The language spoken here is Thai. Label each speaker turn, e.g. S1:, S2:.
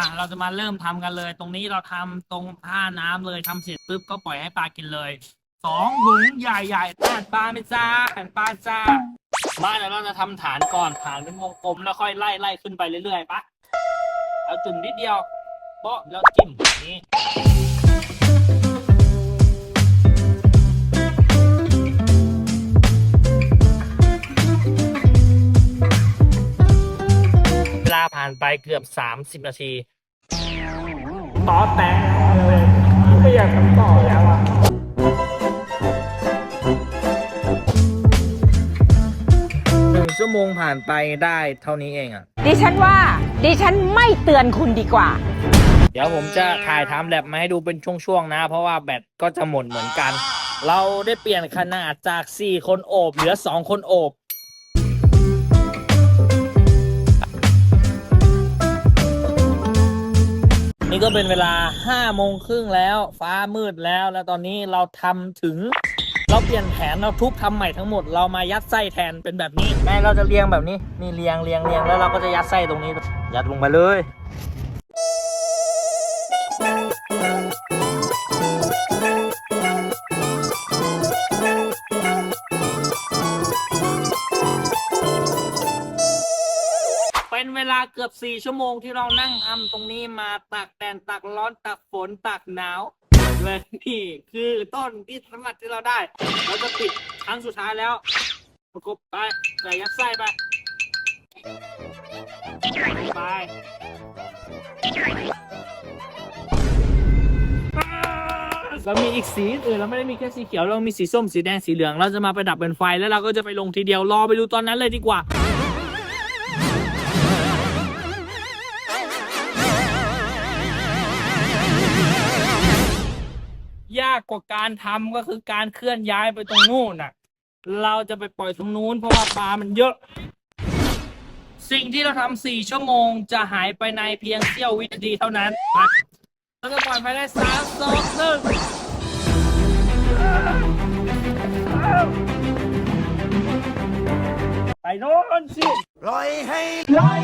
S1: ่ะเราจะมาเริ่มทำกันเลย ตรงนี้เราทำตรงท่าน้ำเลยทำเสร็จปุ๊บก็ปล่อยให้ปลากินเลยสองหุงใหญ่ๆแผ่นปลาไม่จ้าแผ่นปลาจ้ามาเดี๋ยวเราจะทำฐานก่อนฐานเป็นวงกลมแล้วค่อยไล่ไล่ขึ้นไปเรื่อยๆปะเอาจุ่มนิดเดียวโป๊ะแล้วจิ้มนี่าผ่านไปเกือบ30นาทีต่อแตงเลยไม่อยากทำต่อแล้วอะหนึ่งชั่วโมงผ่านไปได้เท่านี้เองอะ
S2: ดิฉันว่า ดิฉันไม่เตือนคุณดีกว่า
S1: เดี๋ยวผมจะถ่ายไทม์แลบมาให้ดูเป็นช่วงๆนะ เพราะว่าแบตก็จะหมดเหมือนกัน เราได้เปลี่ยนขนาดจาก 4 คนโอบ เหลือ 2 คนโอบ ก็เป็นเวลา5โมงครึ่งแล้ว ฟ้ามืดแล้ว แล้วตอนนี้เราทำถึง เราเปลี่ยนแผนเราทุบทำใหม่ทั้งหมด เรามายัดไส้แทนเป็นแบบนี้แม่เราจะเรียงแบบนี้นี่เรียงเรียงเรียงแล้วเราก็จะยัดไส้ตรงนี้ ยัดลงไปเลย เวลาเกือบ4ชั่วโมงที่เรานั่งทำตรงนี้มาตากแดดตากร้อนตากฝนตากหนาวเลยนี่คือต้นที่สำคัญที่เราได้ เราจะปิดครั้งสุดท้ายแล้วประกบไปใส่ยัดไส้ไปไปเรามีอีกสีอื่นเราไม่ได้มีแค่สีเขียวเรามีสีส้มสีแดงสีเหลือง เราจะมาประดับเป็นไฟแล้วเราก็จะไปลงทีเดียวรอไปดูตอนนั้นเลยดีกว่าากกว่าการทำก็คือการเคลื่อนย้ายไปตรงนู้นน่ะ เราจะไปปล่อยตรงนู้นเพราะว่าปลามันเยอะ สิ่งที่เราทำสี่ชั่วโมงจะหายไปในเพียงเสี้ยววินาทีเท่านั้นไปเราจะปล่อยไปได้สามสองหนึ่งไปโน่นสิ
S3: ปล่อยให้
S4: ลอย